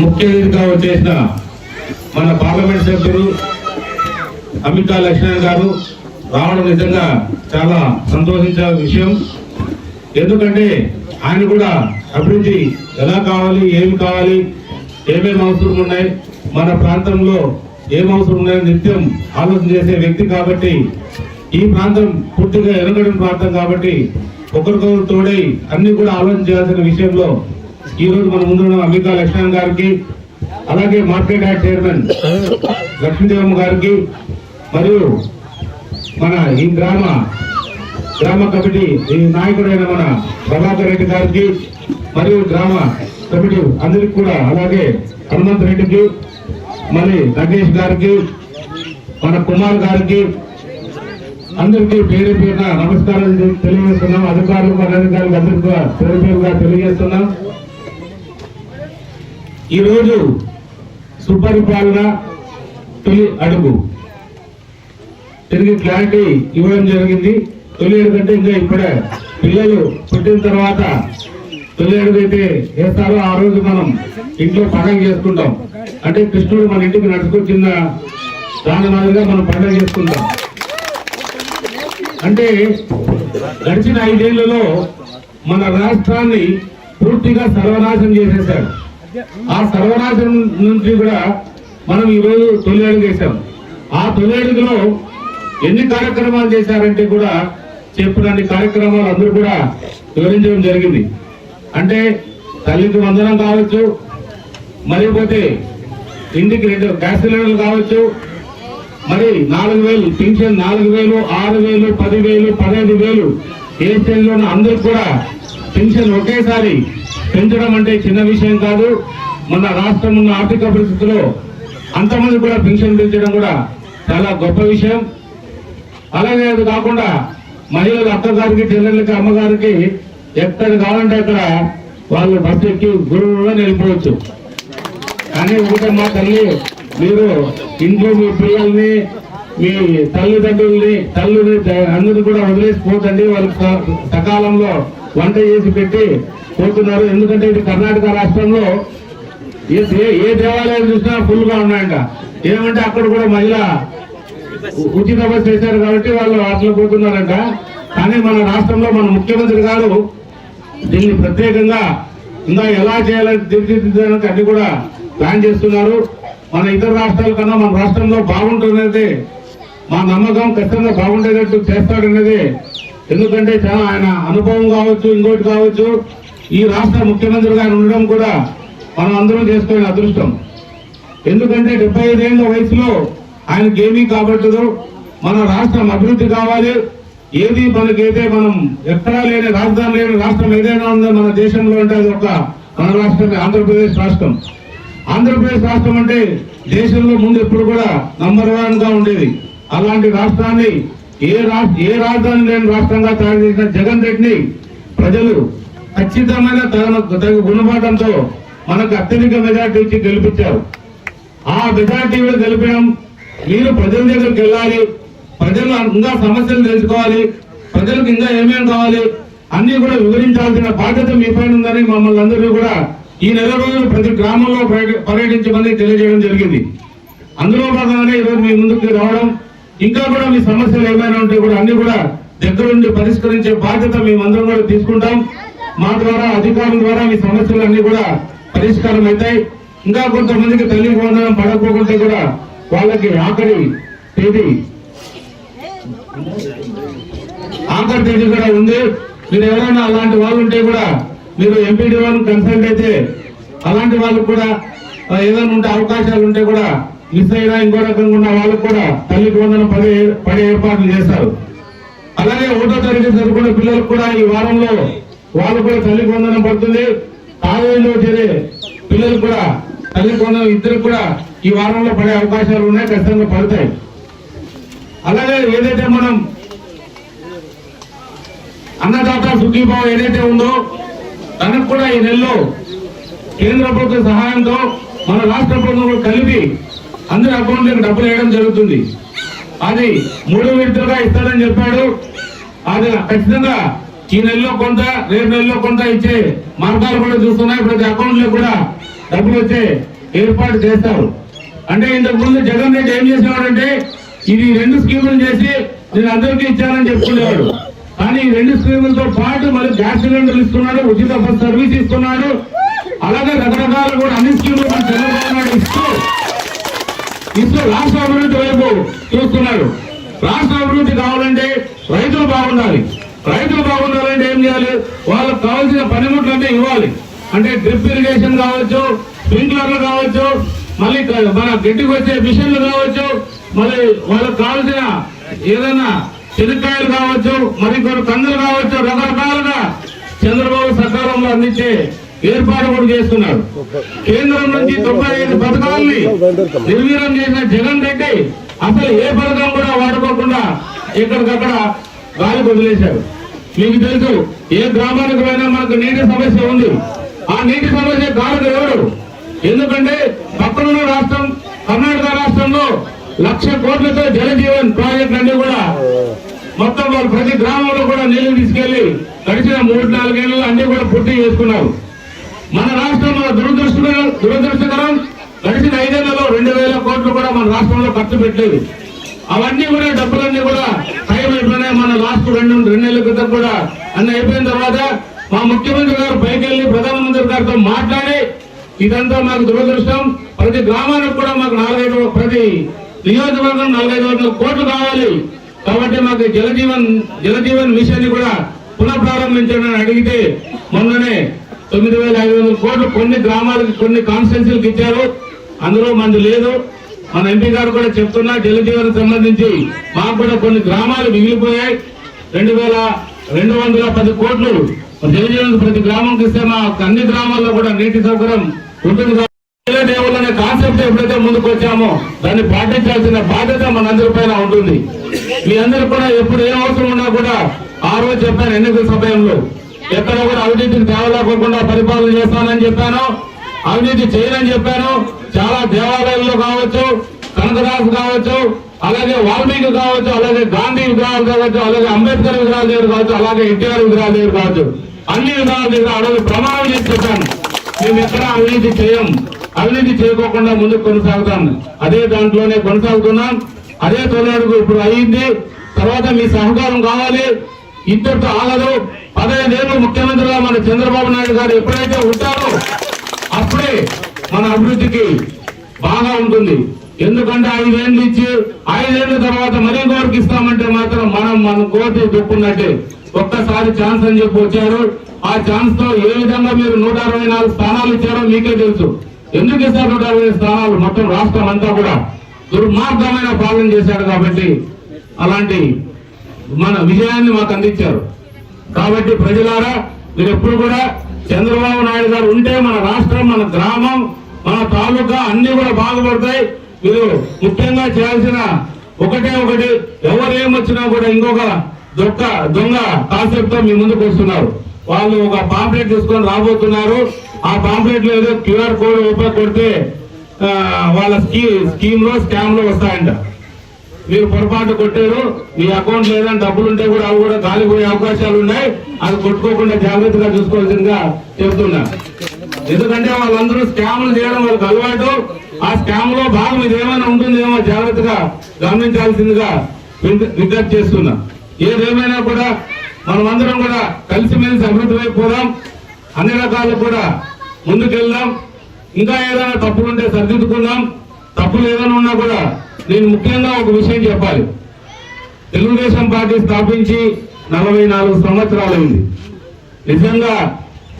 ముఖ్య అతిథిగా వచ్చేసిన మన పార్లమెంట్ సభ్యులు అమితా లక్ష్మణ్ గారు రావడం నిజంగా చాలా సంతోషించే విషయం. ఎందుకంటే ఆయన కూడా అభివృద్ధి ఎలా కావాలి ఏమి కావాలి ఏమేమి అవసరం ఉన్నాయి మన ప్రాంతంలో ఏం అవసరం ఉన్నాయని నిత్యం ఆలోచన చేసే వ్యక్తి కాబట్టి ఈ ప్రాంతం పూర్తిగా ఎనగడం ప్రాంతం కాబట్టి ఒకరికొకరు తోడై అన్ని కూడా ఆలోచన చేయాల్సిన విషయంలో ఈ రోజు మన ముందు అమితా లక్ష్మణ్ గారికి అలాగే మార్కెట్ యార్డ్ చైర్మన్ లక్ష్మీదేవమ్మ గారికి మరియు మన ఈ గ్రామ గ్రామ కమిటీ ఈ నాయకుడైన మన ప్రభాకర్ రెడ్డి గారికి మరియు గ్రామ కమిటీ అందరికి కూడా అలాగే హనుమంత్ రెడ్డికి మరి నగేష్ గారికి మన కుమార్ గారికి అందరికీ పేరు పేరున నమస్కారాలు అధికారులు తెలియజేస్తున్నాం. అధికారులకు అందరికీ పేరు పేరుగా తెలియజేస్తున్నాం. ఈరోజు సుపరిపాలన తొలి అడుగు. తిరిగి క్లారిటీ ఇవ్వడం జరిగింది. తొలి అడుగు అంటే ఇంకా ఇప్పుడే పిల్లలు పుట్టిన తర్వాత తొలి అడుగు అయితే వేస్తారో ఆ రోజు మనం ఇంట్లో పండగ చేసుకుంటాం. అంటే కృష్ణుడు మన ఇంటికి నడుచుకొచ్చిన దాని మాదిరిగా మనం పండగ చేసుకుంటాం. అంటే గడిచిన ఐదేళ్ళలో మన రాష్ట్రాన్ని పూర్తిగా సర్వనాశనం చేసేశారు ఆ సర్వనాశనం నుంచి కూడా మనం ఈరోజు తొలి అడుగు చేశాం ఆ తొలి అడుగులో ఎన్ని కార్యక్రమాలు చేశారంటే కూడా చెప్పినన్ని కార్యక్రమాలు అందరూ కూడా వివరించడం జరిగింది. అంటే తల్లికి వందనం కావచ్చు మరి పోతే ఇంటికి రెండు గ్యాస్ సిలిండర్లు కావచ్చు మరి నాలుగు వేలు పింఛన్ నాలుగు వేలు ఆరు వేలు పది వేలు పదహైదు వేలు ఏ స్టేజ్లో ఉన్న అందరికి కూడా పింఛన్ ఒకేసారి పెంచడం అంటే చిన్న విషయం కాదు. మన రాష్ట్రం ఉన్న ఆర్థిక పరిస్థితిలో అంతమంది కూడా పెన్షన్ పెంచడం కూడా చాలా గొప్ప విషయం. అలాగే అది కాకుండా మహిళలు అక్కగారికి చెల్లెళ్ళకి అమ్మగారికి ఎక్కడ కావాలంటే అక్కడ వాళ్ళు బస్సు ఎక్కి గురువుగా నిలిపోవచ్చు. కానీ ఒకటే మా తల్లి మీరు ఇంట్లో మీ పిల్లల్ని మీ తల్లిదండ్రుల్ని తల్లిని అందరిని కూడా వదిలేసిపోతండి వాళ్ళకి సకాలంలో వంట చేసి పెట్టి పోతున్నారు ఎందుకంటే ఇది కర్ణాటక రాష్ట్రంలో ఏ దే- ఏ దేవాలయాలు చూసినా ఫుల్గా ఉన్నాయంట. ఏమంటే అక్కడ కూడా మహిళ ఉచిత బస్సు వేశారు కాబట్టి వాళ్ళు అట్లా పోతున్నారంట. కానీ మన రాష్ట్రంలో మన ముఖ్యమంత్రి గారు దీన్ని ప్రత్యేకంగా ఇంకా ఎలా చేయాలని తీర్చిదిద్దడానికి అన్ని కూడా ప్లాన్ చేస్తున్నారు. మన ఇతర రాష్ట్రాల కన్నా మన రాష్ట్రంలో బాగుంటుందనేది మా నమ్మకం ఖచ్చితంగా బాగుండేటట్టు చేస్తాడనేది. ఎందుకంటే చాలా ఆయన అనుభవం కావచ్చు ఇంకోటి కావచ్చు. ఈ రాష్ట్ర ముఖ్యమంత్రిగా ఆయన ఉండడం కూడా మనం అందరం చేసుకునే అదృష్టం. ఎందుకంటే డెబ్బై ఐదేళ్ళ వయసులో ఆయనకి ఏమీ కాబట్టదు మన రాష్ట్రం అభివృద్ధి కావాలి. ఏది మనకైతే మనం ఎక్కడా లేని రాజధాని లేని రాష్ట్రం ఏదైనా ఉందో మన దేశంలో అంటే అది ఒక మన రాష్ట్రమే ఆంధ్రప్రదేశ్ రాష్ట్రం. ఆంధ్రప్రదేశ్ రాష్ట్రం అంటే దేశంలో ముందు ఎప్పుడు కూడా నంబర్ వన్గా ఉండేది. అలాంటి రాష్ట్రాన్ని ఏ రాష్ట్ర ఏ రాజధాని లేని రాష్ట్రంగా తయారు చేసిన జగన్ రెడ్డిని ప్రజలు ఖచ్చితమైన తన తగు గుణపాఠంతో మనకు అత్యధిక మెజార్టీ ఇచ్చి గెలిపించారు. ఆ మెజార్టీలో గెలిపడం మీరు ప్రజల దగ్గరికి వెళ్ళాలి. ప్రజలు ఇంకా సమస్యలు తెలుసుకోవాలి. ప్రజలకు ఇంకా ఏమేమి కావాలి అన్ని కూడా వివరించాల్సిన బాధ్యత మీ పైన ఉందని మమ్మల్ని అందరూ కూడా ఈ నెల రోజులు ప్రతి గ్రామంలో పర్యటించమని తెలియజేయడం జరిగింది. అందులో భాగంగానే ఈరోజు మీ ముందుకు రావడం ఇంకా కూడా మీ సమస్యలు ఏమైనా ఉంటే కూడా అన్ని కూడా దగ్గరుండి పరిష్కరించే బాధ్యత మేమందరం కూడా తీసుకుంటాం. మా ద్వారా అధికారుల ద్వారా మీ సమస్యలు కూడా పరిష్కారం అవుతాయి. ఇంకా కొంతమందికి తల్లి వందనం పడకపోకుంటే కూడా వాళ్ళకి ఆఖరి తేదీ. ఆఖరి తేదీ కూడా ఉంది. మీరు ఎవరైనా అలాంటి వాళ్ళు ఉంటే కూడా మీరు ఎంపీడీ వాళ్ళని కన్సల్ట్ అయితే అలాంటి వాళ్ళకు కూడా ఏదైనా ఉంటే అవకాశాలు ఉంటే కూడా మిస్ అయినా ఇంకో రకంగా ఉన్న వాళ్ళకు కూడా తల్లికి వందనం పడే పడే ఏర్పాట్లు చేస్తారు. అలాగే ఒకటో తరగతి చదువుకునే పిల్లలకు కూడా ఈ వారంలో వాళ్ళు కూడా తల్లి కొందనం పడుతుంది. కాలేజీలో చేరే పిల్లలు కూడా తల్లి కొందనం ఇద్దరు కూడా ఈ వారంలో పడే అవకాశాలు ఉన్నాయి ఖచ్చితంగా పడతాయి. అలాగే ఏదైతే మనం అన్నదాత సుఖీభావం ఏదైతే ఉందో తనకు కూడా ఈ నెలలో కేంద్ర ప్రభుత్వ సహాయంతో మన రాష్ట్ర ప్రభుత్వం కలిపి అందరి అకౌంట్లకు డబ్బులు వేయడం జరుగుతుంది. అది మూడు విడతలుగా ఇస్తారని చెప్పాడు. అది ఖచ్చితంగా ఈ నెలలో కొంత రేపు నెలలో కొంత ఇచ్చే మార్గాలు కూడా చూస్తున్నాయి. ప్రతి అకౌంట్లో కూడా డబ్బులు వచ్చే ఏర్పాటు చేస్తారు. అంటే ఇంతకు ముందు జగన్ రెడ్డి ఏం చేసేవాడంటే ఇది రెండు స్కీములు చేసి నేను అందరికీ ఇచ్చానని చెప్పుకునేవాడు. కానీ ఈ రెండు స్కీములతో పాటు మరి గ్యాస్ సిలిండర్లు ఇస్తున్నాడు ఉచిత బస్ సర్వీస్ ఇస్తున్నాడు. అలాగే రకరకాలు కూడా అన్ని స్కీములు మన చంద్రబాబు నాయుడు ఇస్తూ ఇస్తూ రాష్ట్ర అభివృద్ధి వైపు చూస్తున్నాడు. రాష్ట్ర అభివృద్ధి కావాలంటే రైతులు బాగుండాలి. రైతులు బాగుండాలంటే ఏం చేయాలి? వాళ్ళకి కావాల్సిన పనిముట్లు అంటే ఇవ్వాలి. అంటే డ్రిప్ ఇరిగేషన్ కావచ్చు స్ప్రింక్లర్లు కావచ్చు మళ్ళీ మన గట్టికి వచ్చే మిషన్లు కావచ్చు మళ్ళీ వాళ్ళకి కావాల్సిన ఏదైనా చెనక్కాయలు కావచ్చు మరి కొన్ని కందులు కావచ్చు రకరకాలుగా చంద్రబాబు సకాలంలో అందించే ఏర్పాటు కూడా చేస్తున్నాడు. కేంద్రం నుంచి తొంభై ఐదు పథకాలని నిర్వీర్యం చేసిన జగన్ రెడ్డి అసలు ఏ పథకం కూడా వాడుకోకుండా ఎక్కడికక్కడ గాలి వదిలేశారు. మీకు తెలుసు ఏ గ్రామానికి పోయినా మనకు నీటి సమస్య ఉంది. ఆ నీటి సమస్య కారణం ఎవరు ఎందుకంటే పక్కనున్న రాష్ట్రం కర్ణాటక రాష్ట్రంలో లక్ష కోట్లతో జలజీవన్ ప్రాజెక్ట్ అన్ని కూడా మొత్తం వాళ్ళు ప్రతి గ్రామంలో కూడా నీళ్ళు తీసుకెళ్ళి గడిచిన మూడు నాలుగేళ్ళలో అన్ని కూడా పూర్తి చేసుకున్నారు. మన రాష్ట్రం మన దురదృష్టకరం దురదృష్టకరం గడిచిన ఐదేళ్ళలో రెండు వేల కోట్లు కూడా మన రాష్ట్రంలో ఖర్చు పెట్టలేదు. అవన్నీ కూడా డబ్బులన్నీ కూడా టైం అయిపోయినాయి. మన లాస్ట్ రెండు రెండు నెలల క్రితం కూడా. అన్ని అయిపోయిన తర్వాత మా ముఖ్యమంత్రి గారు పైకి వెళ్ళి ప్రధానమంత్రి గారితో మాట్లాడి ఇదంతా మాకు దురదృష్టం. ప్రతి గ్రామానికి కూడా మాకు నాలుగైదు ప్రతి నియోజకవర్గం నాలుగైదు వందల కోట్లు కావాలి. కాబట్టి మాకు జలజీవన్ జలజీవన్ మిషన్ని కూడా పునఃప్రారంభించడం అని అడిగితే మొన్ననే తొమ్మిది వేల ఐదు వందల కోట్లు కొన్ని గ్రామాలకు కొన్ని కాన్స్టిట్యున్సీలకు ఇచ్చారు. అందులో మంది లేదు. మన ఎంపీ గారు కూడా చెప్తున్నా జలజీవన్ సంబంధించి మాకు కూడా కొన్ని గ్రామాలు మిగిలిపోయాయి. రెండు వేల రెండు వందల పది కోట్లు జలజీవన్ ప్రతి గ్రామం ఇస్తే మా అన్ని గ్రామాల్లో కూడా నీటి సౌకర్యం ఉంటుంది కాబట్టి దేవుళ్ళు అనే కాన్సెప్ట్ ఎప్పుడైతే ముందుకు వచ్చామో దాన్ని పాటించాల్సిన బాధ్యత మనందరి పైన ఉంటుంది. మీ అందరూ కూడా ఎప్పుడు ఏం అవసరం ఉన్నా కూడా ఆ రోజు చెప్పాను ఎన్నికల సమయంలో. ఎక్కడ కూడా అవినీతికి తేవలేకోకుండా పరిపాలన చేస్తానని చెప్పాను. అవినీతి చేయనని చెప్పాను. చాలా దేవాలయాల్లో కావచ్చు కనకదాసు కావచ్చు అలాగే వాల్మీకి కావచ్చు అలాగే గాంధీ విగ్రహాలు కావచ్చు అలాగే అంబేద్కర్ విగ్రహాల దగ్గర కావచ్చు అలాగే ఎన్టీఆర్ విగ్రహాల దగ్గర కావచ్చు. అన్ని విగ్రహాల దగ్గర అడవి ప్రమాణం చేసి చెప్పాను మేము ఎక్కడ అవినీతి చేయం. అవినీతి చేయకోకుండా ముందుకు కొనసాగుతాం. అదే దాంట్లోనే కొనసాగుతున్నాం. అదే తొలడుగు ఇప్పుడు అయ్యింది తర్వాత మీ సహకారం కావాలి. ఇంతటితో ఆగదు. పదహైదేళ్ళు ముఖ్యమంత్రిగా మన చంద్రబాబు నాయుడు గారు ఎప్పుడైతే ఉంటారో అప్పుడే మన అభివృద్ధికి బాగా ఉంటుంది. ఎందుకంటే ఐదేళ్ళు ఇచ్చి ఐదేళ్ళ తర్వాత మరీ కోరికి ఇస్తామంటే మాత్రం మనం మన కోటి చెప్పుకున్నట్టే ఒక్కసారి ఛాన్స్ అని చెప్పి వచ్చారు. ఆ ఛాన్స్తో ఏ విధంగా మీరు నూట అరవై నాలుగు స్థానాలు ఇచ్చారో మీకే తెలుసు. ఎందుకు ఇస్తారు నూట అరవై స్థానాలు? మొత్తం రాష్ట్రం అంతా కూడా దుర్మార్గమైన పాలన చేశారు కాబట్టి అలాంటి మన విజయాన్ని మాకు అందించారు. కాబట్టి ప్రజలారా మీరు ఎప్పుడు కూడా చంద్రబాబు నాయుడు గారు ఉంటే మన రాష్ట్రం మన గ్రామం మన తాలూకా అన్ని కూడా బాగుపడతాయి. మీరు ముఖ్యంగా చేయాల్సిన ఒకటే ఒకటి ఎవరు ఏమొచ్చినా కూడా ఇంకొక దొక్క దొంగ కాన్సెప్ట్తో మీ ముందుకు వస్తున్నారు. వాళ్ళు ఒక పాంప్లెట్ తీసుకొని రాబోతున్నారు. ఆ పాంప్లెట్లో ఏదో క్యూఆర్ కోడ్ ఓపెన్ కొడితే వాళ్ళ స్కీ స్కీమ్లో స్కామ్లో వస్తాయంట. మీరు పొరపాటు కొట్టారు మీ అకౌంట్ ఏదైనా డబ్బులు ఉంటే కూడా అవి కూడా కాలిపోయే అవకాశాలు ఉన్నాయి. అది కొట్టుకోకుండా జాగ్రత్తగా చూసుకోవాల్సిందిగా చెప్తున్నా. ఎందుకంటే వాళ్ళందరూ స్కామ్లు చేయడం వాళ్ళకి అలవాటు. ఆ స్కామ్లో భాగం ఇదేమైనా ఉంటుందేమో జాగ్రత్తగా గమనించాల్సిందిగా విజ్ఞప్తి చేస్తున్నా. ఏదేమైనా కూడా మనమందరం కూడా కలిసిమెలిసి అభివృద్ధి అయిపోదాం అన్ని రకాలు కూడా ముందుకెళ్దాం. ఇంకా ఏదైనా తప్పులుంటే సరిదిద్దుకుందాం. తప్పులు ఏదైనా ఉన్నా కూడా నేను ముఖ్యంగా ఒక విషయం చెప్పాలి. తెలుగుదేశం పార్టీ స్థాపించి నలభై నాలుగు సంవత్సరాలైంది నిజంగా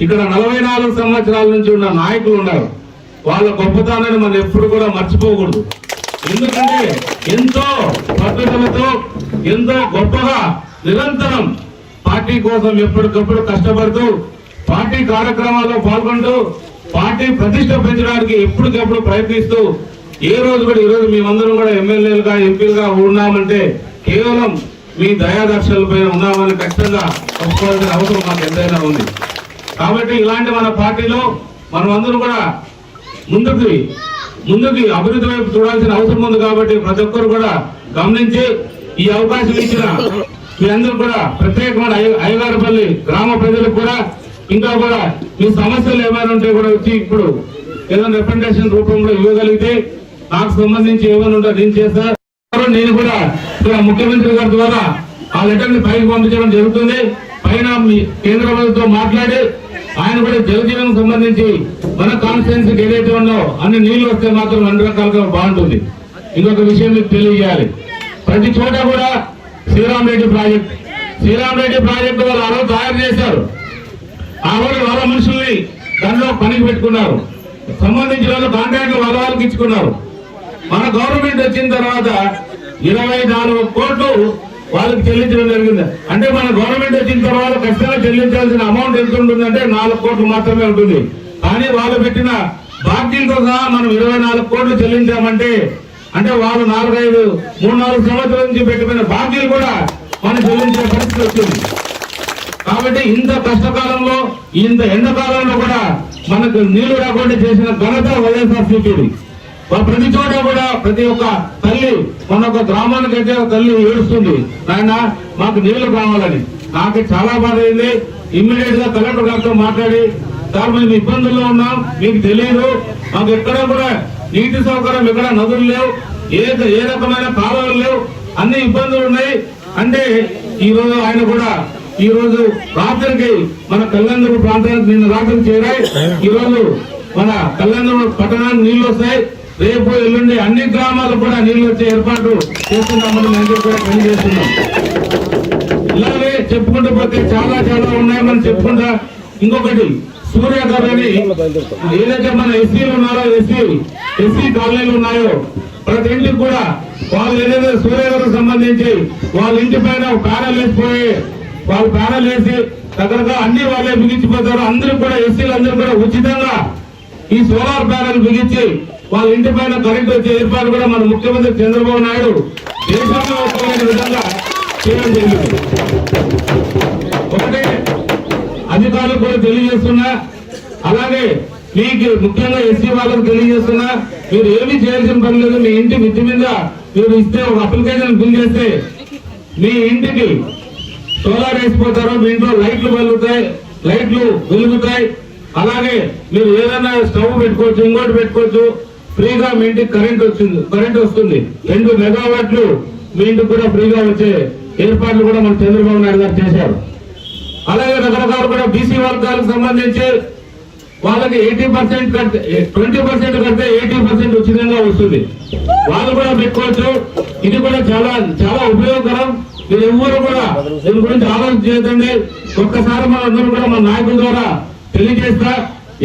ఇక్కడ నలభై నాలుగు సంవత్సరాల నుంచి ఉన్న నాయకులు ఉన్నారు. వాళ్ళ గొప్పతనాన్ని మనం ఎప్పుడు కూడా మర్చిపోకూడదు. ఎందుకంటే ఎంతో పద్ధతులతో ఎంతో గొప్పగా నిరంతరం పార్టీ కోసం ఎప్పటికప్పుడు కష్టపడుతూ పార్టీ కార్యక్రమాల్లో పాల్గొంటూ పార్టీ ప్రతిష్ట పెంచడానికి ఎప్పటికప్పుడు ప్రయత్నిస్తూ ఏ రోజు కూడా ఈరోజు మేమందరం కూడా ఎమ్మెల్యేలుగా ఎంపీలుగా ఉన్నామంటే కేవలం మీ దయాదర్శనల పైన ఉన్నామని ఖచ్చితంగా ఒప్పుకోవాల్సిన అవసరం మాకు ఎంతైనా ఉంది. కాబట్టి ఇలాంటి మన పార్టీలో మనం అందరూ కూడా ముందుకు ముందుకి అభివృద్ధి వైపు చూడాల్సిన అవసరం ఉంది కాబట్టి ప్రతి ఒక్కరు కూడా గమనించి ఈ అవకాశం ఇచ్చిన మీ అందరూ కూడా ప్రత్యేకమైన అయ్యగారపల్లి గ్రామ ప్రజలకు కూడా ఇంకా కూడా మీ సమస్యలు ఏమైనా ఉంటే కూడా వచ్చి ఇప్పుడు ఏదైనా రిప్రజెంటేషన్ రూపంలో ఇవ్వగలిగితే నాకు సంబంధించి ఏమైనా ఉంటే నేను చేస్తా. నేను కూడా ఇక్కడ ముఖ్యమంత్రి గారి ద్వారా ఆ లెటర్ని పైకి పంపించడం జరుగుతుంది. పైన మీ కేంద్ర ప్రభుత్వం మాట్లాడి ఆయన కూడా జలజీవనం సంబంధించి మన కాన్స్టిట్యున్సీకి ఏదైతే ఉందో అన్ని నీళ్ళు వస్తే మాత్రం అన్ని రకాలుగా బాగుంటుంది. ఇంకొక విషయం మీకు తెలియజేయాలి. ప్రతి చోట కూడా శ్రీరామ్ రెడ్డి ప్రాజెక్ట్ శ్రీరామ్ రెడ్డి ప్రాజెక్టు వాళ్ళు ఆ రోజు తయారు చేశారు. ఆ రోజు వాళ్ళ మనుషుల్ని దానిలో పనికి పెట్టుకున్నారు. సంబంధించిన వాళ్ళు కాంట్రాక్ట్ వాళ్ళ వాళ్ళకి ఇచ్చుకున్నారు. మన గవర్నమెంట్ వచ్చిన తర్వాత ఇరవై నాలుగు కోట్లు వాళ్ళకి చెల్లించడం జరిగింది. అంటే మన గవర్నమెంట్ వచ్చిన తర్వాత ఖచ్చితంగా చెల్లించాల్సిన అమౌంట్ ఎంత ఉంటుందంటే నాలుగు కోట్లు మాత్రమే ఉంటుంది. కానీ వాళ్ళు పెట్టిన బాకీలతో సహా మనం ఇరవై నాలుగు కోట్లు చెల్లించామంటే అంటే వాళ్ళు నాలుగైదు మూడు నాలుగు సంవత్సరాల నుంచి పెట్టిన బాకీలు కూడా మనం చెల్లించే పరిస్థితి వచ్చింది. కాబట్టి ఇంత కష్టకాలంలో ఇంత ఎండాకాలంలో కూడా మనకు నీళ్ళు రాకుండా చేసిన ఘనత వైఎస్ఆర్సీపీది. ప్రతి చోట కూడా ప్రతి ఒక్క తల్లి మన ఒక గ్రామానికి అయితే తల్లి ఏడుస్తుంది. నాయన మాకు నీళ్ళు కావాలని. నాకు చాలా బాధ అయింది ఇమ్మీడియట్గా కలెక్టర్ గారితో మాట్లాడి సార్ మేము ఇబ్బందుల్లో ఉన్నాం. మీకు తెలియదు మాకు ఎక్కడ కూడా నీటి సౌకర్యం ఎక్కడ నదులు లేవు. ఏ ఏ రకమైన కాలువలు లేవు. అన్ని ఇబ్బందులు ఉన్నాయి. అంటే ఈ రోజు ఆయన కూడా ఈ రోజు రాత్రికి మన కళ్యాణదుర్గ ప్రాంతానికి నిన్న రాత్రికి చేరాయి. ఈ రోజు మన కళ్యాణదుర్గ పట్టణానికి నీళ్ళు వస్తాయి. రేపు ఎల్లుండి అన్ని గ్రామాలకు కూడా నీళ్ళు వచ్చే ఏర్పాటు చేస్తున్నామని మేము కూడా పనిచేస్తున్నాం ఇలాగే చెప్పుకుంటూ పోతే చాలా చాలా ఉన్నాయి. మనం చెప్పుకుంటా ఇంకొకటి సూర్య గారు ఏదైతే మన ఎస్సీలు ఉన్నారో ఎస్సీ ఎస్సీ కాలనీలు ఉన్నాయో ప్రతి ఇంటికి కూడా వాళ్ళు ఏదైతే సూర్య గారికి సంబంధించి వాళ్ళ ఇంటి పైన ప్యానల్ వేసిపోయి వాళ్ళు ప్యానల్ వేసి రకరకాల అన్ని వాళ్ళే బిగించిపోతారు. అందరూ కూడా ఎస్సీలు అందరూ కూడా ఉచితంగా ఈ సోలార్ ప్యానల్ బిగించి వాళ్ళ ఇంటి పైన కరెంట్ వచ్చే ఏర్పాటు కూడా మన ముఖ్యమంత్రి చంద్రబాబు నాయుడు దేశంలో విధంగా చేయడం జరిగింది. ఒకటే అధికారులకు కూడా తెలియజేస్తున్నా అలాగే మీకు ముఖ్యంగా ఎస్సీ వాళ్ళకు తెలియజేస్తున్నా మీరు ఏమీ చేయాల్సిన పని లేదు మీ ఇంటి మిద్ది మీద మీరు ఇస్తే ఒక అప్లికేషన్ ఫిల్ చేస్తే మీ ఇంటికి సోలార్ వేసిపోతారు మీ ఇంట్లో లైట్లు వెలుగుతాయి లైట్లు వెలుగుతాయి. అలాగే మీరు ఏదైనా స్టవ్ పెట్టుకోవచ్చు ఇంకోటి పెట్టుకోవచ్చు ఫ్రీగా మీ ఇంటికి కరెంట్ వచ్చింది కరెంట్ వస్తుంది. రెండు మెగావాట్లు మీ ఇంటికి కూడా ఫ్రీగా వచ్చే ఏర్పాట్లు కూడా మన చంద్రబాబు నాయుడు గారు చేశారు. అలాగే రకరకాలు కూడా బీసీ వర్గాలకు సంబంధించి వాళ్ళకి ఎయిటీ పర్సెంట్ కడితే ట్వంటీ పర్సెంట్ కడితే ఎయిటీ పర్సెంట్ ఉచితంగా వస్తుంది. వాళ్ళు కూడా పెట్టుకోవచ్చు. ఇది కూడా చాలా చాలా ఉపయోగకరం. మీరు ఎవరు కూడా దీని గురించి ఆలోచన చేయదండి ఒక్కసారి మనందరం కూడా మన నాయకుల ద్వారా తెలియజేస్తా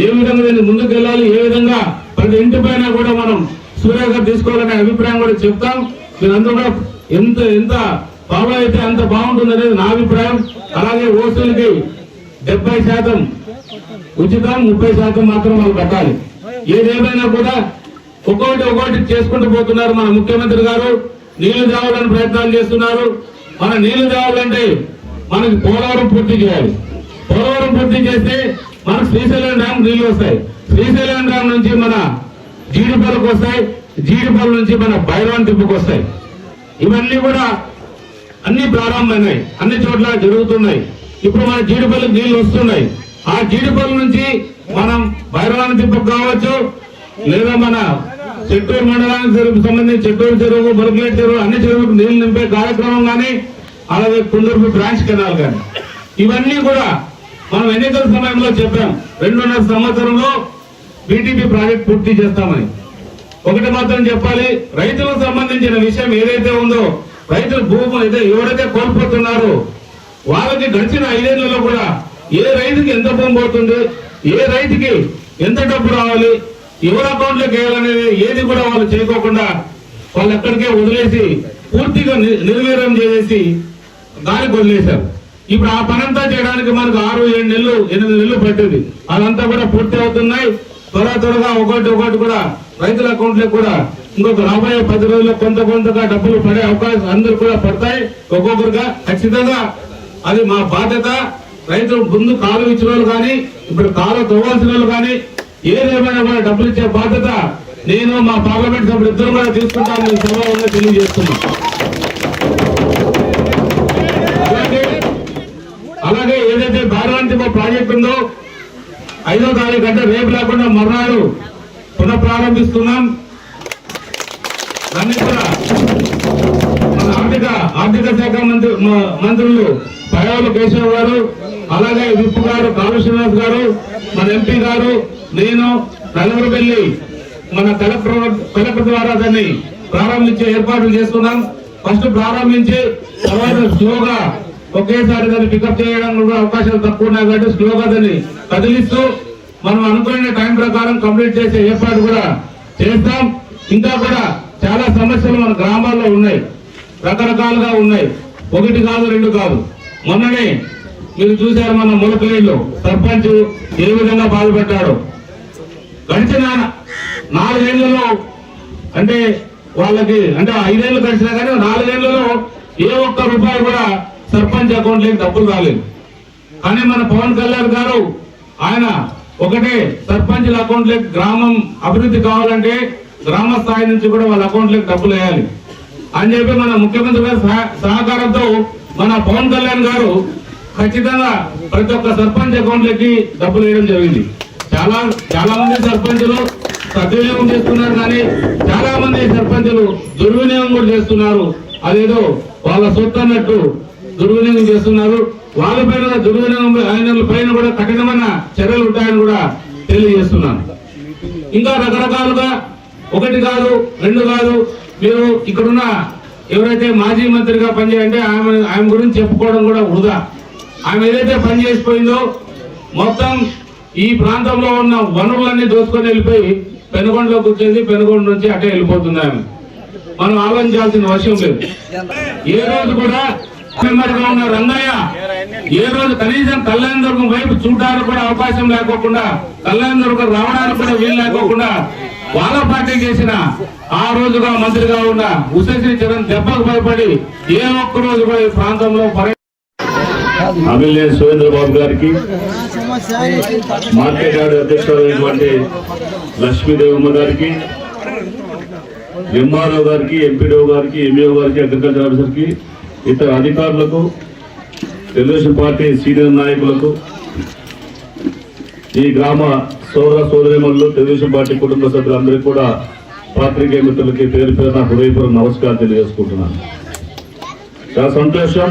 ఏ విధంగా దీన్ని ముందుకు వెళ్ళాలి ఏ విధంగా ప్రతి ఇంటి పైన కూడా మనం సూర్య తీసుకోవాలనే అభిప్రాయం కూడా చెప్తాం. మీరందరూ కూడా ఎంత ఎంత బాగా అయితే అంత బాగుంటుంది అనేది నా అభిప్రాయం. అలాగే ఓసీలకి డెబ్బై శాతం ఉచితం ముప్పై శాతం మాత్రం వాళ్ళు కట్టాలి. ఏదేమైనా కూడా ఒక్కొక్కటి ఒక్కొక్కటి చేసుకుంటూ పోతున్నారు మన ముఖ్యమంత్రి గారు. నీళ్ళు తేవాలని ప్రయత్నాలు చేస్తున్నారు. మన నీళ్ళు తేవాలంటే మనకి పోలవరం పూర్తి చేయాలి. పోలవరం పూర్తి చేస్తే మనకు శ్రీశైలం డ్యామ్ నీళ్ళు వస్తాయి. శ్రీశైలం నుంచి మన జీడిపల్లికి వస్తాయి జీడిపల్లి నుంచి మన బైరాన్ తిప్పుకు వస్తాయి. ఇవన్నీ కూడా అన్ని ప్రారంభమైనాయి. అన్ని చోట్ల జరుగుతున్నాయి. ఇప్పుడు మన జీడిపల్లికి నీళ్ళు వస్తున్నాయి. ఆ జీడిపల్లి నుంచి మనం భైరవాని తిప్పకు కావచ్చు లేదా మన చెట్టూరు మండలానికి చెరువు సంబంధించి చెట్టూరు చెరువు బొరకలేట్ చెరువు అన్ని చెరువులకు నీళ్ళు నింపే కార్యక్రమం కానీ అలాగే కుందూరు బ్రాంచ్ కెనాల్ కానీ. ఇవన్నీ కూడా మనం ఎన్నికల సమయంలో చెప్పాం. రెండున్నర సంవత్సరంలో బీటీపీ ప్రాజెక్ట్ పూర్తి చేస్తామని. ఒకటి మాత్రం చెప్పాలి రైతులకు సంబంధించిన విషయం ఏదైతే ఉందో రైతుల భూములు అయితే ఎవరైతే కోల్పోతున్నారో వాళ్ళకి గడిచిన ఐదేళ్ళలో కూడా ఏ రైతుకి ఎంత భూమి పోతుంది ఏ రైతుకి ఎంత డబ్బు రావాలి ఎవరి అకౌంట్లోకి వేయాలనేది ఏది కూడా వాళ్ళు చేయకోకుండా వాళ్ళు ఎక్కడికే వదిలేసి పూర్తిగా నిర్వీర్యం చేసేసి దానికి వదిలేశారు. ఇప్పుడు ఆ పనంతా చేయడానికి మనకు ఆరు ఏడు నెలలు ఎనిమిది నెలలు పట్టింది. అదంతా కూడా పూర్తి అవుతున్నాయి. త్వర త్వరగా ఒకటి ఒకటి కూడా రైతుల అకౌంట్లో కూడా ఇంకొక రాబోయే పది రోజుల్లో కొంత కొంతగా డబ్బులు పడే అవకాశం అందరు కూడా పడతాయి. ఒక్కొక్కరుగా ఖచ్చితంగా అది మా బాధ్యత. రైతులు ముందు కాలు ఇచ్చిన వాళ్ళు కానీ ఇప్పుడు కాలు తవ్వాల్సిన వాళ్ళు కానీ ఏదేమైనా కూడా డబ్బులు ఇచ్చే బాధ్యత నేను మా పార్లమెంట్ సభ్యులు ఇద్దరు కూడా తీసుకుంటానని సభలో అలాగే అలాగే ఏదైతే భారవాంతిమ ప్రాజెక్ట్ ఉందో ఐదో తారీఖు అంటే రేపు లేకుండా మర్నాడు పునఃప్రారంభిస్తున్నాం. దాన్ని కూడా మన ఆర్థిక ఆర్థిక శాఖ మంత్రి మంత్రులు పయ్యావుల కేశవ్ గారు అలాగే విప్పు గారు కాలు శ్రీనివాస్ గారు మన ఎంపీ గారు నేను నలుగురు వెళ్ళి మన కలెక్టర్ కలెక్టర్ ద్వారా దాన్ని ప్రారంభించే ఏర్పాట్లు చేస్తున్నాం. ఫస్ట్ ప్రారంభించి తర్వాత స్లోగా ఒకేసారి దాన్ని పికప్ చేయడం కూడా అవకాశాలు తక్కువ ఉన్నాయి కాబట్టి స్లోగా దాన్ని కదిలిస్తూ మనం అనుకునే టైం ప్రకారం కంప్లీట్ చేసే ఏర్పాటు కూడా చేస్తాం. ఇంకా కూడా చాలా సమస్యలు మన గ్రామాల్లో ఉన్నాయి. రకరకాలుగా ఉన్నాయి. ఒకటి కాదు రెండు కాదు. మొన్ననే మీరు చూశారు మన ములకలీళ్ళు సర్పంచ్ ఏ విధంగా బాధపెట్టాడు గడిచిన నాలుగేళ్ళలో అంటే వాళ్ళకి అంటే ఐదేళ్ళు గడిచినా కానీ నాలుగేళ్ళలో ఏ ఒక్క రూపాయి కూడా సర్పంచ్ అకౌంట్ లేని డబ్బులు రాలేదు. కానీ మన పవన్ కళ్యాణ్ గారు ఆయన ఒకటే సర్పంచ్ల అకౌంట్లోకి గ్రామం అభివృద్ధి కావాలంటే గ్రామ స్థాయి నుంచి కూడా వాళ్ళ అకౌంట్లోకి డబ్బులు వేయాలి. అని చెప్పి మన ముఖ్యమంత్రి గారి సహ- సహకారంతో మన పవన్ కళ్యాణ్ గారు ఖచ్చితంగా ప్రతి ఒక్క సర్పంచ్ అకౌంట్లకి డబ్బులు వేయడం జరిగింది. చాలా చాలా మంది సర్పంచులు సద్వినియోగం చేస్తున్నారు కానీ చాలా మంది సర్పంచులు దుర్వినియోగం కూడా చేస్తున్నారు. అదేదో వాళ్ళ సొత్తు అన్నట్టు దుర్వినియోగం చేస్తున్నారు. వాళ్ళపైన దుర్వినియోగం ఆయన పైన కూడా కఠినమైన చర్యలు ఉంటాయని కూడా తెలియజేస్తున్నాను. ఇంకా రకరకాలుగా ఒకటి కాదు రెండు కాదు మీరు ఇక్కడున్న ఎవరైతే మాజీ మంత్రిగా పనిచేయంటే ఆమె ఆమె గురించి చెప్పుకోవడం కూడా వృధా. ఆమె ఏదైతే పని చేసిపోయిందో మొత్తం ఈ ప్రాంతంలో ఉన్న వనరులన్నీ దోచుకొని వెళ్ళిపోయి పెనుగొండలో కూర్చొని పెనుగొండ నుంచి అటే వెళ్ళిపోతుంది ఆమె. మనం ఆలోచించాల్సిన అవసరం లేదు. ఏ రోజు కూడా మెంబర్గా ఉన్న రంగయ్య ఏ రోజు కనీసం కళ్యాణదుర్గం వైపు చూడడానికి కూడా అవకాశం లేకోకుండా కళ్యాణదుర్గం రావడానికి కూడా వీలు లేకోకుండా వాళ్ళ పార్టీ చేసిన ఆ రోజుగా మంత్రిగా ఉన్న ఉషశ్రీ చరణ్ దెబ్బకు భయపడి ఏ ఒక్క రోజు కూడా ఈ ప్రాంతంలో పర్య సురేంద్రబాబు గారికి మార్కెట్ యార్డ్ అధ్యక్షుడైనటువంటి లక్ష్మీదేవమ్మ గారికి ఎంఆర్ఓ గారికి ఎంపీడీఓ గారికి ఎంఈఓ గారికి అగ్రికల్చర్ ఆఫీసర్కి ఇతర అధికారులకు తెలుగుదేశం పార్టీ సీనియర్ నాయకులకు ఈ గ్రామ సోదర సోదరిమల్లు తెలుగుదేశం పార్టీ కుటుంబ సభ్యులందరికీ కూడా పాత్రికేయ మిత్రులకి పేరు పేరున హృదయపూర్వక నమస్కారం తెలియజేసుకుంటున్నాను. చాలా సంతోషం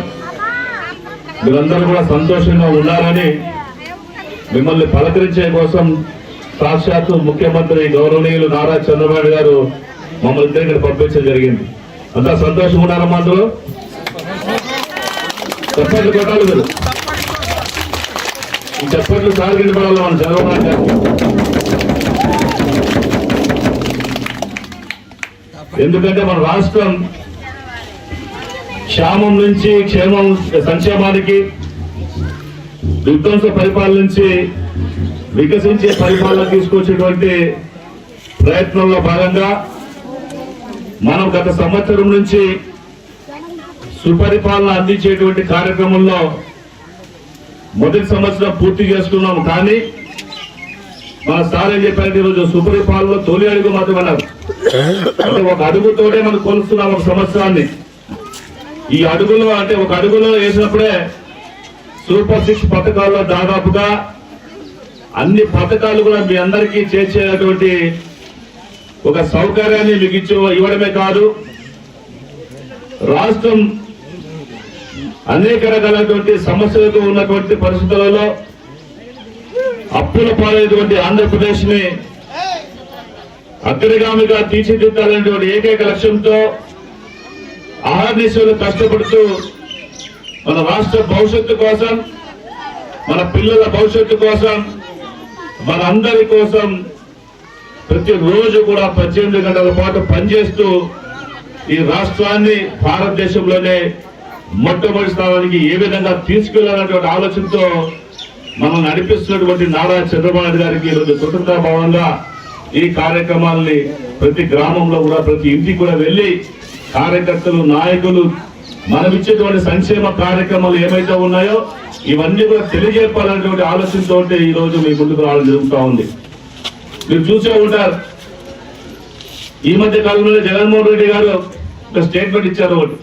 మీరందరూ కూడా సంతోషంగా ఉన్నారని మిమ్మల్ని పలకరించే కోసం సాక్షాత్తు ముఖ్యమంత్రి గౌరవనీయులు నారా చంద్రబాబు గారు మమ్మల్ని ఇద్దరు ఇక్కడ పంపించడం జరిగింది. అంతా సంతోషంగా ఉన్నారమ్మా అందులో చెప్పట్లు కొట్టాలి మీరు. ఈ చెప్పట్లు సాగిన పడాలి మన చంద్రబాబు ఎందుకంటే మన రాష్ట్రం క్షేమం నుంచి క్షేమం సంక్షేమానికి విధ్వంస పరిపాలన నుంచి వికసించే పరిపాలన తీసుకొచ్చేటువంటి ప్రయత్నంలో భాగంగా మనం గత సంవత్సరం నుంచి సుపరిపాలన అందించేటువంటి కార్యక్రమంలో మొదటి సంవత్సరం పూర్తి చేసుకున్నాము కానీ మన సార్ ఏం చెప్పారంటే ఈరోజు సుపరిపాలన తొలి అడుగు మాత్రమన్నారు అంటే ఒక అడుగుతోనే మనం కొలుస్తున్నాం ఒక సంవత్సరాన్ని. ఈ అడుగులో అంటే ఒక అడుగులో వేసినప్పుడే సూపర్ సిక్స్ పథకాల్లో దాదాపుగా అన్ని పథకాలు కూడా మీ అందరికీ చేర్చేటువంటి ఒక సౌకర్యాన్ని మీకు ఇవ్వడమే కాదు. రాష్ట్రం అనేక రకాలైనటువంటి సమస్యలతో ఉన్నటువంటి పరిస్థితులలో అప్పుల పాలైనటువంటి ఆంధ్రప్రదేశ్ని అగ్రగామిగా తీర్చిదిద్దాలనేటువంటి ఏకైక లక్ష్యంతో ఆహార్నిశలు కష్టపడుతూ మన రాష్ట్ర భవిష్యత్తు కోసం మన పిల్లల భవిష్యత్తు కోసం మన అందరి కోసం ప్రతి రోజు కూడా పద్దెనిమిది గంటల పాటు పనిచేస్తూ ఈ రాష్ట్రాన్ని భారతదేశంలోనే మొట్టమొదటి స్థానానికి ఏ విధంగా తీసుకెళ్ళాలన్నటువంటి ఆలోచనతో మనం నడిపిస్తున్నటువంటి నారా చంద్రబాబు నాయుడు గారికి ఈరోజు స్వతంత్ర భావంగా ఈ కార్యక్రమాల్ని ప్రతి గ్రామంలో కూడా ప్రతి ఇంటికి కూడా వెళ్ళి కార్యకర్తలు నాయకులు మనం ఇచ్చేటువంటి సంక్షేమ కార్యక్రమాలు ఏమైతే ఉన్నాయో ఇవన్నీ కూడా తెలియజెప్పాలనేటువంటి ఆలోచనతో ఈ రోజు మీ ముందుకు రావడం జరుగుతూ ఉంది. మీరు చూసే ఉంటారు. ఈ మధ్య కాలంలో జగన్మోహన్ రెడ్డి గారు ఒక స్టేట్మెంట్ ఇచ్చారు ఒకటి.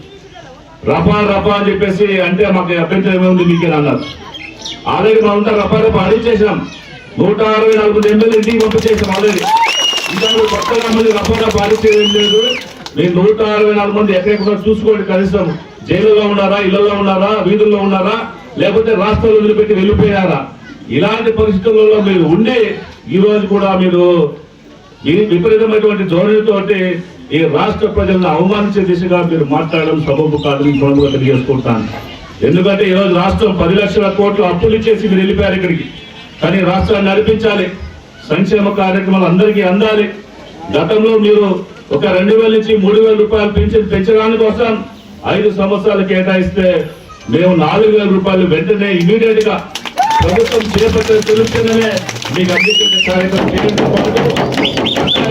రఫా రఫా అని చెప్పేసి అంటే మాకు అభ్యంతరం ఏముంది మీకు అన్నారు. ఆల్రెడీ మనంతా రఫా రఫా అడిచేసాం నూట అరవై నాలుగు ఎమ్మెల్యే ఇంటికి పంపించేసాం ఆల్రెడీ. ఇంకా కాదు మంది రఫా రఫా పాలించేది లేదు. మీరు నూట అరవై నాలుగు మంది ఎక్కడెక్కడ చూసుకోండి కనీసం. జైలులో ఉన్నారా ఇళ్ళలో ఉన్నారా వీధుల్లో ఉన్నారా లేకపోతే రాష్ట్రాలు వదిలిపెట్టి వెళ్ళిపోయారా? ఇలాంటి పరిస్థితులలో మీరు ఉండి ఈ రోజు కూడా మీరు ఈ విపరీతమైనటువంటి ధోరణితోటి ఈ రాష్ట్ర ప్రజలను అవమానించే దిశగా మీరు మాట్లాడడం సబబు కాదని ప్రముఖంగా తెలియజేసుకుంటాను. ఎందుకంటే ఈ రోజు రాష్ట్రం పది లక్షల కోట్లు అప్పులు ఇచ్చేసి మీరు వెళ్ళిపోయారు ఇక్కడికి. కానీ రాష్ట్రాన్ని నడిపించాలి. సంక్షేమ కార్యక్రమాలు అందరికీ అందాలి. గతంలో మీరు ఒక రెండు వేల నుంచి మూడు వేల రూపాయలు పెంచి పెంచడానికి కోసం ఐదు సంవత్సరాలు కేటాయిస్తే మేము నాలుగు వేల రూపాయలు వెంటనే ఇమీడియట్గా ప్రభుత్వం చేపట్టిన తెలుస్తేనే మీకు అందించిన కార్యక్రమం. చేయడంతో పాటు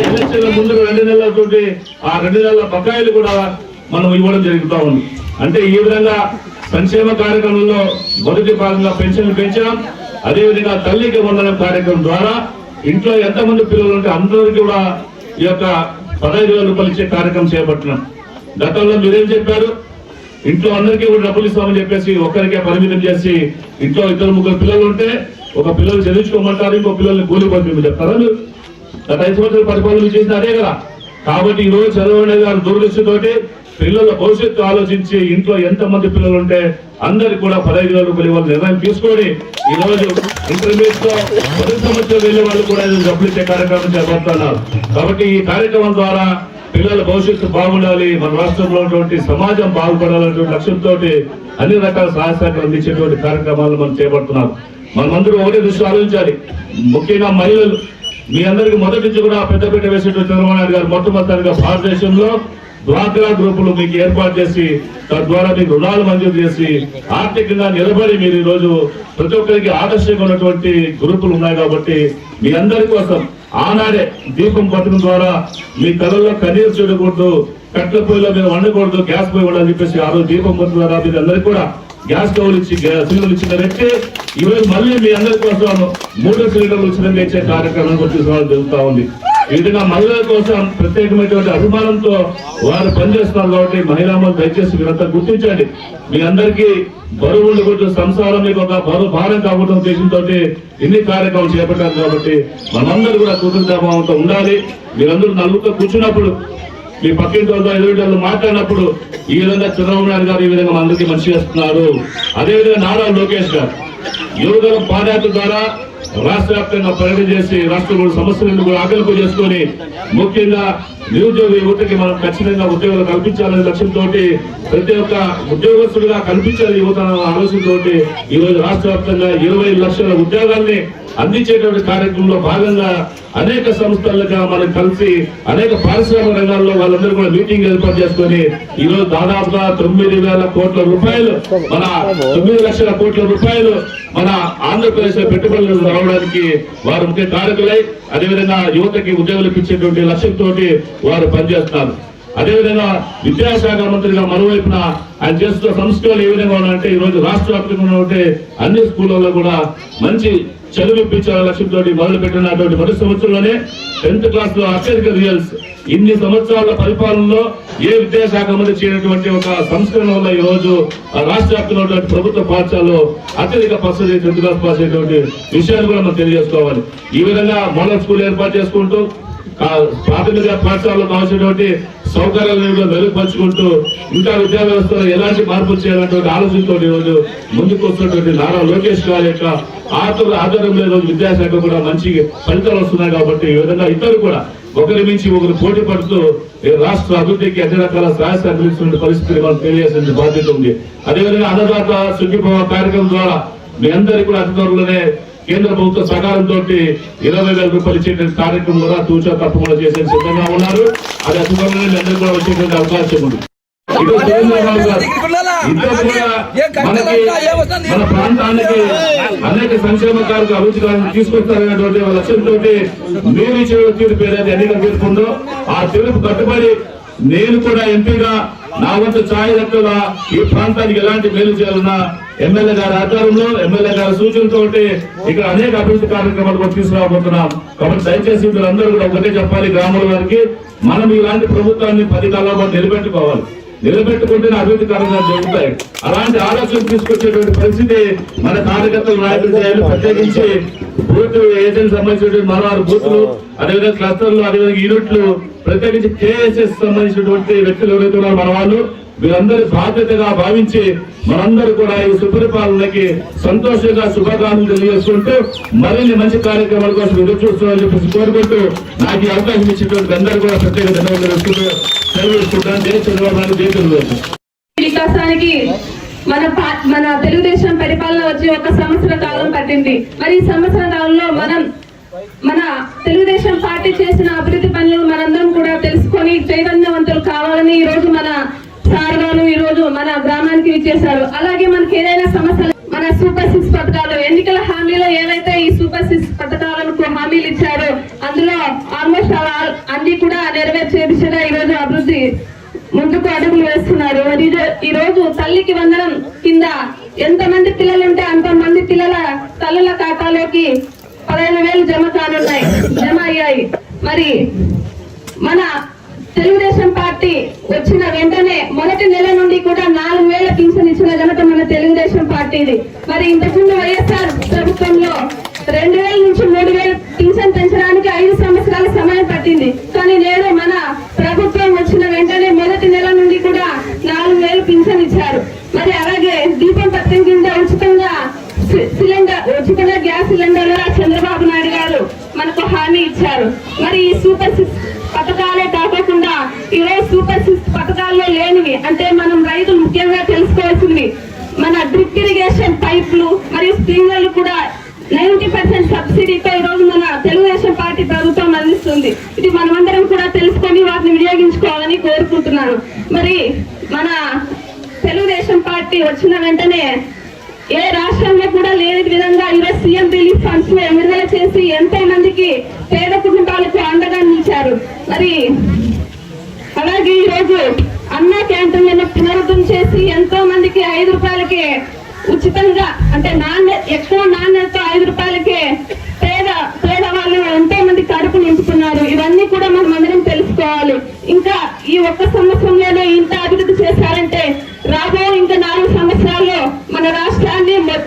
ఎలక్షన్ల రెండు నెలలతోటి ఆ రెండు నెలల బకాయిలు కూడా మనం ఇవ్వడం జరుగుతూ ఉంది. అంటే ఈ విధంగా సంక్షేమ కార్యక్రమంలో మొదటి భాగంగా పెన్షన్లు పెంచాం అదేవిధంగా తల్లికి వందనం కార్యక్రమం ద్వారా ఇంట్లో ఎంతమంది పిల్లలు ఉంటే అందరికీ కూడా ఈ యొక్క పదహైదు వేల రూపాయలు ఇచ్చే కార్యక్రమం చేపట్టినాం. గతంలో మీరేం చెప్పారు? ఇంట్లో అందరికీ కూడా డబ్బులు ఇస్తామని చెప్పేసి ఒక్కరికే పరిమితం చేసి ఇంట్లో ఇద్దరు ముగ్గురు పిల్లలు ఉంటే ఒక పిల్లలు చదివించుకోమంటారు ఇంకో పిల్లల్ని కూలి పంపించమని చెప్తారా మీరు? గత ఐదు సంవత్సరాల పరిపాలన చేసిన అదే కదా. కాబట్టి ఈ రోజు చదవనే గారు దూరదృష్టితోటి పిల్లల భవిష్యత్తు ఆలోచించి ఇంట్లో ఎంత మంది పిల్లలు ఉంటే అందరికి కూడా పదహైదు వేల రూపాయలు ఇవ్వాలి నిర్ణయం తీసుకొని ఈ రోజు ఇంటర్మీడియట్లో మొదటి సంవత్సరం వెళ్ళే వాళ్ళు కూడా డబ్బులు ఇచ్చే కార్యక్రమం చేపడుతున్నారు. కాబట్టి ఈ కార్యక్రమం ద్వారా పిల్లల భవిష్యత్తు బాగుండాలి మన రాష్ట్రంలో ఉన్నటువంటి సమాజం బాగుపడాలనేటువంటి లక్ష్యంతో అన్ని రకాల సహాయ శాఖలు అందించేటువంటి కార్యక్రమాలను మనం చేపడుతున్నాం. మనమందరూ ఒకటే దృష్టి ఆలోచించాలి. ముఖ్యంగా మహిళలు. మీ అందరికీ మొదటి నుంచి కూడా పెద్దపేట వేసేటువంటి చంద్రబాబు నాయుడు గారు మొట్టమొదటిగా భారతదేశంలో డ్వాక్రా గ్రూపులు మీకు ఏర్పాటు చేసి తద్వారా మీకు రుణాలు మంజూరు చేసి ఆర్థికంగా నిలబడి మీరు ఈరోజు రోజు ప్రతి ఒక్కరికి ఆదర్శంగా ఉన్నటువంటి గ్రూపులు ఉన్నాయి కాబట్టి మీ అందరి కోసం ఆనాడే దీపం పథకం ద్వారా మీ కళల్లో కన్నీరు చూడకూడదు కట్ల పొయ్యిలో మీరు వండకూడదు గ్యాస్ పొయ్యి ఉండాలని చెప్పేసి ఆ రోజు దీపం పథకం ద్వారా మీరు అందరికీ కూడా గ్యాస్ స్టవ్లు ఇచ్చి సిలిండర్లు ఇచ్చిన వ్యక్తి ఈ మళ్ళీ మీ అందరి కోసం మూడో సిలిండర్లు ఉచితంగా ఇచ్చే కార్యక్రమం తీసుకురావడం జరుగుతా ఉంది. విధంగా మహిళల కోసం ప్రత్యేకమైనటువంటి అభిమానంతో వారు పనిచేస్తున్నారు కాబట్టి మహిళా దయచేసి మీరంతా గుర్తించండి. మీ అందరికీ బరువు ఉండకూడదు సంసారం మీకు ఒక బరువు భారం కాకుండా ఉద్దేశంతో ఇన్ని కార్యక్రమాలు చేపట్టారు కాబట్టి మనందరూ కూడా కృతజ్ఞతాభావంతో ఉండాలి. మీరందరూ నలుగురితో కూర్చున్నప్పుడు మీ పక్కింటి వాళ్ళతో ఎదుటి మాట్లాడినప్పుడు ఈ విధంగా చంద్రబాబు నాయుడు గారు ఈ విధంగా మనందరికీ మంచి చేస్తున్నారు. అదేవిధంగా నారా లోకేష్ గారు యువగలం పాదయాత్ర ద్వారా రాష్ట్ర వ్యాప్తంగా పర్యటన చేసి రాష్ట్రంలో సమస్యలను కూడా ఆకలింపు చేసుకొని ముఖ్యంగా నిరుద్యోగ యువతకి మనం ఖచ్చితంగా ఉద్యోగాలు కల్పించాలనే లక్ష్యంతో ప్రతి ఒక్క ఉద్యోగస్తుడిగా కల్పించాలి యువత ఆలోచనతో ఈ రోజు రాష్ట్ర వ్యాప్తంగా ఇరవై లక్షల ఉద్యోగాల్ని అందించేటువంటి కార్యక్రమంలో భాగంగా అనేక సంస్థలుగా మనం కలిసి అనేక పారిశ్రామిక రంగాల్లో వాళ్ళందరూ కూడా మీటింగ్ ఏర్పాటు చేసుకుని ఈ రోజు దాదాపుగా తొమ్మిది వేల కోట్ల రూపాయలు మన తొమ్మిది లక్షల కోట్ల రూపాయలు మన ఆంధ్రప్రదేశ్లో పెట్టుబడులు రావడానికి వారు ముఖ్య కారకులై అదేవిధంగా యువతకి ఉద్యోగులకు ఇచ్చేటువంటి లక్ష్యంతో వారు పనిచేస్తున్నారు. అదేవిధంగా విద్యాశాఖ మంత్రిగా మరోవైపున ఆయన చేస్తున్న సంస్కరణలు ఏ విధంగా ఉన్నాయంటే ఈ రోజు రాష్ట్ర వ్యాప్తంగా ఉన్నటువంటి అన్ని స్కూళ్ళలో కూడా మంచి చదువు ఇప్పించాలనే లక్ష్యంతో మొదలు పెట్టినటువంటి మొదటి సంవత్సరంలోనే టెన్త్ క్లాస్లో అత్యధిక రియల్స్. ఇన్ని సంవత్సరాల పరిపాలనలో ఏ విద్యాశాఖ మంత్రి చేయనటువంటి ఒక సంస్కరణ వల్ల ఈ రోజు ఆ రాష్ట్ర వ్యాప్తంగా ప్రభుత్వ పాఠశాలలో అత్యధిక పర్సెంటేజ్ టెన్త్ క్లాస్ పాస్ అయినటువంటి విషయాన్ని కూడా మనం తెలియజేసుకోవాలి. ఈ విధంగా మోడల్ స్కూల్ ఏర్పాటు చేసుకుంటూ ప్రాథమిక పాఠశాలలో కావాల్సినటువంటి సౌకర్యాలను మెరుగుపరుచుకుంటూ ఇంకా విద్యా వ్యవస్థలో ఎలాంటి మార్పులు చేయాలన్నటువంటి ఆలోచనతో ఈరోజు రోజు ముందుకు వస్తున్నటువంటి నారా లోకేష్ గారి యొక్క ఆర్థిక ఆధారంలో ఈ విద్యాశాఖ కూడా మంచి ఫలితాలు వస్తున్నాయి కాబట్టి ఈ విధంగా ఇద్దరు కూడా ఒకరి మించి ఒకరు పోటీ పడుతూ రాష్ట్ర అభివృద్ధికి అన్ని రకాల సహాయ సహకరిస్తున్న పరిస్థితిని మనం తెలియజేసిన బాధ్యత ఉంది. అదేవిధంగా అన్నదాత సుఖీభవ కార్యక్రమం ద్వారా మీ అందరికీ కూడా అతి త్వరలోనే కేంద్ర ప్రభుత్వ సహకారంతో ఇరవై వేల రూపాయలు ఇచ్చేటువంటి కార్యక్రమం కూడా తూచా తప్పకుండా చేసే సిద్ధంగా ఉన్నారు. అది మీ అందరికీ కూడా వచ్చేటువంటి అవకాశం ఉంది. మన ప్రాంతానికి అనేక సంక్షేమ కార్యక్రమ అభివృద్ధి తీసుకొస్తారనేటువంటి లక్ష్యంతో మీరు ఇచ్చే తీర్పు ఏదైతే ఎన్నికల ఉందో ఆ తీర్పు కట్టుబడి నేను కూడా ఎంపీగా నా వంతు ఛాయ్ ఈ ప్రాంతానికి ఎలాంటి మేలు చేయాలన్నా ఎమ్మెల్యే గారి ఆధ్వర్యంలో ఎమ్మెల్యే గారి సూచనతో ఇక్కడ అనేక అభివృద్ధి కార్యక్రమాలు కూడా తీసుకురాబోతున్నాం. కాబట్టి దయచేసి వీళ్ళందరూ కూడా ఒకటే చెప్పాలి గ్రామాల వారికి మనం ఇలాంటి ప్రభుత్వాన్ని పది కాలంలో నిలబెట్టుకోవాలి. నిలబెట్టుకుంటేనే అభివృద్ధి కార్యక్రమాలు జరుగుతాయి. అలాంటి ఆలోచన తీసుకొచ్చేటువంటి పరిస్థితి మన కార్యకర్తలు నాయకులు చేయాలి. ప్రత్యేకించి బూత్ ఏజెంట్ సంబంధించినటువంటి మనవారు బూత్లు అదేవిధంగా క్లస్టర్లు అదేవిధంగా యూనిట్లు ప్రత్యేకించి కేఎస్ఎస్ సంబంధించినటువంటి వ్యక్తులు ఎవరైతే ఉన్నారో మన వాళ్ళు వీరందరి బాధ్యతగా భావించి మనందరూ కూడా ఈ సుపరిపాలనకి సంతోషంగా శుభాకాంక్షలు తెలియజేసుకుంటూ మరిన్ని మంచి కార్యక్రమాల కోసం ఎదురు చూస్తున్నామని చెప్పేసి కోరుకుంటూ నాకు ఈ అవకాశం ఇచ్చినటువంటి అందరూ కూడా ప్రత్యేక ధన్యవాదాలు తెలుసుకుంటూ సెలవు ఇస్తున్నాను జై చంద్రబాబు నాయుడు తెలుగుదేశం. వికాసానికి మన పా- మన తెలుగుదేశం పరిపాలన వచ్చి ఒక సంవత్సర కాలం పట్టింది. మరి ఈ సంవత్సర కాలంలో మనం మన తెలుగుదేశం పార్టీ చేసిన అభివృద్ధి పనులు మనందరం కూడా తెలుసుకొని చైతన్యవంతులు కావాలని ఈ రోజు మన సార్ గారు ఈ రోజు మన గ్రామానికి ఇచ్చేశారు అలాగే మనకి ఏదైనా సమస్యలు మన సూపర్ సిక్స్ పథకాలు ఎన్నికల హామీలో ఏవైతే ఈ సూపర్ సిక్స్ పథకాలకు హామీలు ఇచ్చారో అందులో ఆల్మోస్ట్ అన్ని కూడా నెరవేర్చే దిశగా ఈ రోజు అభివృద్ధి ముందుకు అడుగులు వేస్తున్నారు. మరి ఈ రోజు తల్లికి వందనం కింద ఎంత మంది పిల్లలు ఉంటే అంత మంది పిల్లల తల్లుల ఖాతాలోకి పదహైదు వేలు జమ కానున్నాయి జమ అయ్యాయి. మరి మన తెలుగుదేశం పార్టీ వచ్చిన వెంటనే మొదటి నెల నుండి కూడా నాలుగు వేల పింఛన్ ఇచ్చిన ఘనత మన తెలుగుదేశం పార్టీది. మరి ఇంతకుముందు వైఎస్ఆర్ ప్రభుత్వంలో రెండు వేల నుంచి మూడు వేల పింఛన్ పెంచడానికి ఐదు సంవత్సరాల సమయం పట్టింది. కానీ నేడు మన ప్రభుత్వం వచ్చిన వెంటనే మొదటి నెల నుండి కూడా నాలుగు వేలు పింఛన్ ఇచ్చారు. మరి అలాగే దీపం పత్రం కింద ఉచితంగా సిలిండర్ ఉచితంగా గ్యాస్ సిలిండర్ చంద్రబాబు నాయుడు గారు మనకు హామీ ఇచ్చారు. మరి ఈ సూపర్ సిక్స్ పథకాలే కాకుండా ఈ సూపర్ సిక్స్ పథకాల్లో లేనివి అంటే మనం రైతులు ముఖ్యంగా తెలుసుకోవాల్సింది మన డ్రిప్ ఇరిగేషన్ పైపులు మరియు స్ప్రింక్లర్లు కూడా నైన్టీ పర్సెంట్ సబ్సిడీతో ఈరోజు మన తెలుగుదేశం పార్టీ ప్రభుత్వం అందిస్తుంది. ఇది మనమందరం కూడా తెలుసుకొని వాటిని వినియోగించుకోవాలని కోరుకుంటున్నాను. మరి మన తెలుగుదేశం పార్టీ వచ్చిన వెంటనే ఏ రాష్ట్రంలో కూడా లేని విధంగా ఈరోజు సీఎం రిలీఫ్ ఫండ్స్ విడుదల చేసి ఎంతో మందికి పేద కుటుంబాలకు అండగా నిలిచారు. మరి అలాగే ఈ రోజు అన్న క్యాంటీన్లను పునరుద్ధం చేసి ఎంతో మందికి ఐదు రూపాయలకి ఉచితంగా అంటే నాణ్య ఎక్కువ నాణ్యత ఐదు రూపాయలకే పేద పేదవాళ్ళు ఎంతో మంది కడుపు నింపుతున్నారు. ఇవన్నీ కూడా మనం అందరం తెలుసుకోవాలి. ఇంకా ఈ ఒక్క సంవత్సరంలోనే ఇంత అభివృద్ధి చేశారంటే రాబో ఇంకా నాలుగు సంవత్సరాల్లో మన రాష్ట్రాన్ని మొ-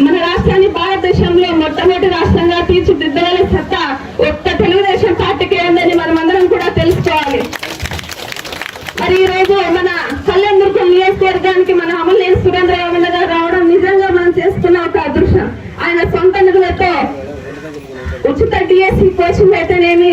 మన రాష్ట్రాన్ని భారతదేశంలో మొట్టమొదటి రాష్ట్రంగా తీర్చిదిద్దగల సత్తా ఒక్క తెలుగుదేశం పార్టీకే ఉందని మనం అందరం మరి ఈ రోజు మన కళ్యాణదుర్గం నియోజకవర్గానికి మన అమలేని సురేంద్ర యాదవ్ గారు రావడం నిజంగా మనం చేసుకున్న ఒక అదృష్టం. ఆయన సొంత నిధులతో ఉచిత డిఎస్సి కోచింగ్ అయితేనేమి